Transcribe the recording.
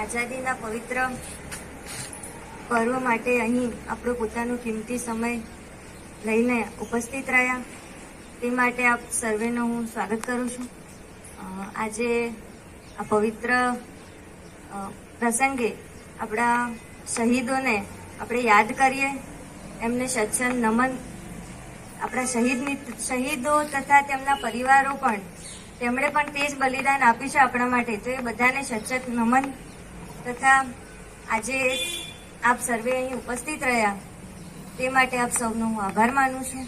આઝાદીના પવિત્ર પર્વ માટે અહીં આપણો પોતાનો કિંમતી સમય લઈને ઉપસ્થિત રહ્યા. તે માટે આપ સર્વેનો હું સ્વાગત કરું છું. આજે આ પવિત્ર પ્રસંગે આપણા શહીદોને આપણે યાદ કરીએ. એમને સચ્છન નમન, આપણા શહીદની શહીદો તથા તેમના પરિવારો પણ તેમણે પણ તે જ બલિદાન આપ્યું છે આપણા માટે. તો એ બધાને સચ્છત નમન તથા આજે આપ સર્વે અહીં ઉપસ્થિત રહ્યા તે માટે આપ સૌનો હું આભાર માનું છું.